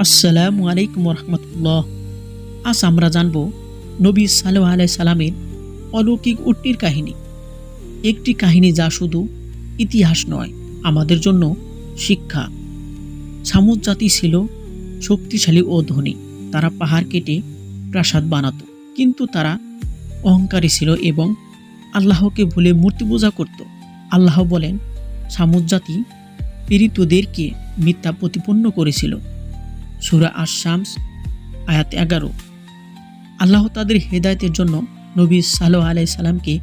আসসালামু আলাইকুম রহমতুল্লাহ আজ আমরা জানব নবী সালেহ আলাই সালামের অলৌকিক উটনির কাহিনী। একটি কাহিনী যা শুধু ইতিহাস নয়, আমাদের জন্য শিক্ষা। সামুদ জাতি ছিল শক্তিশালী ও ধনী। তারা পাহাড় কেটে প্রাসাদ বানাতো, কিন্তু তারা অহংকারী ছিল এবং আল্লাহকে ভুলে মূর্তি পূজা করত। আল্লাহ বলেন, সামুদ জাতি পীড়িতদেরকে মিথ্যা প্রতিপন্ন করেছিল। সুরা আশামস আয়াত এগারো। আল্লাহ তাদের হেদায়তের জন্য নবী সালো আলাই সালামকে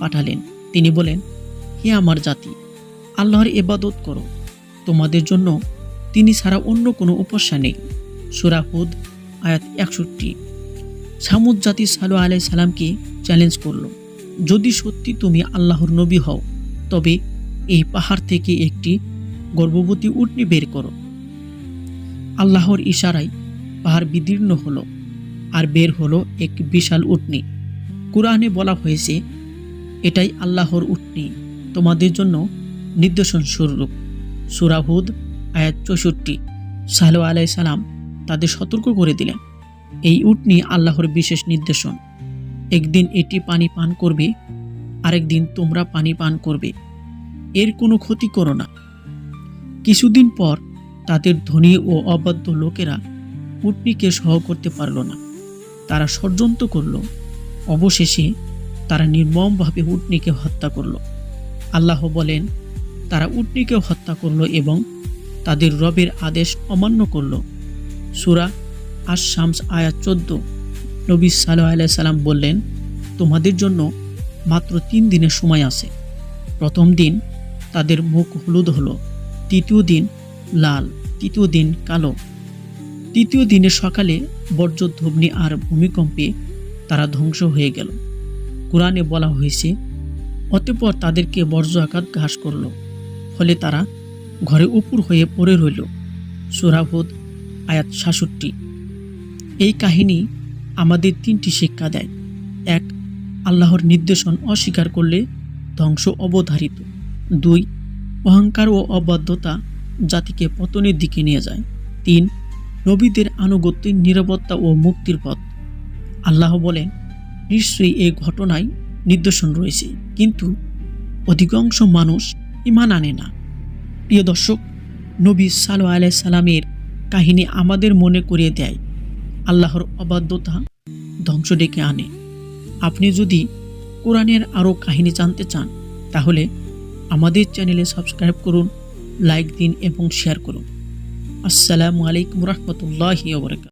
পাঠালেন। তিনি বলেন, হে আমার জাতি, আল্লাহর এবাদত করো। তোমাদের জন্য তিনি ছাড়া অন্য কোনো উপস্যা নেই। সুরা হুদ, আয়াত একষট্টি। সামুদ জাতি সালো আলাই সালামকে চ্যালেঞ্জ করল, যদি সত্যি তুমি আল্লাহর নবী হও, তবে এই পাহাড় থেকে একটি গর্ভবতী উটনি বের করো। আল্লাহর ইশারায় পাহাড় বিদীর্ণ হলো আর বের হলো এক বিশাল উটনি। কোরআনে বলা হয়েছে, এটাই আল্লাহর উটনি। তোমাদের জন্য নির্দেশন স্বরূপ। সুরাহুদ আয়াত চৌষট্টি। সালো আলাই সালাম তাদের সতর্ক করে দিলেন, এই উটনি আল্লাহর বিশেষ নির্দেশন একদিন এটি পানি পান করবে, আরেকদিন তোমরা পানি পান করবে। এর কোনো ক্ষতি করো না। কিছুদিন পর তাদের ধনী ও অবাধ্য লোকেরা উটনিকে সহ করতে পারল না। তারা ষড়যন্ত্র করল। অবশেষে তারা নির্মমভাবে উটনিকে হত্যা করল। আল্লাহ বলেন, তারা উটনিকে হত্যা করল এবং তাদের রবের আদেশ অমান্য করল। সুরা আশ শামস আয়াত চোদ্দ। নবী সাল্লাহ আলাই সাল্লাম বললেন, তোমাদের জন্য মাত্র তিন দিনের সময় আছে। প্রথম দিন তাদের মুখ হলুদ হলো তৃতীয় দিন লাল, তৃতীয় দিন কালো। তৃতীয় দিনের সকালে বর্জ্যধ্বনি আর ভূমিকম্পে তারা ধ্বংস হয়ে গেল। কোরআনে বলা হয়েছে, অতঃপর তাদেরকে বর্জ্য আঘাত ঘাস করল, ফলে তারা ঘরে উপর হয়ে পড়ে রইল। সুরাভুদ আয়াত সাষট্টি এই কাহিনী আমাদের তিনটি শিক্ষা দেয়। এক, আল্লাহর নির্দেশন অস্বীকার করলে ধ্বংস অবধারিত। দুই, অহংকার ও অবাধ্যতা জাতিকে পতনের দিকে নিয়ে যায়। তিন, নবীদের আনুগত্যের নিরাপত্তা ও মুক্তির পথ। আল্লাহ বলেন, নিশ্চয়ই এই ঘটনায় নির্দেশন রয়েছে, কিন্তু অধিকাংশ মানুষ ইমান আনে না। প্রিয় দর্শক, নবী সালো আলাই সালামের কাহিনী আমাদের মনে করিয়ে দেয়, আল্লাহর অবাধ্যতা ধ্বংস ডেকে আনে। আপনি যদি কোরআনের আরও কাহিনী জানতে চান, তাহলে আমাদের চ্যানেলে সাবস্ক্রাইব করুন লাইক দিন এবং শেয়ার করুন। আসসালামু আলাইকুম রহমতুল্লাহ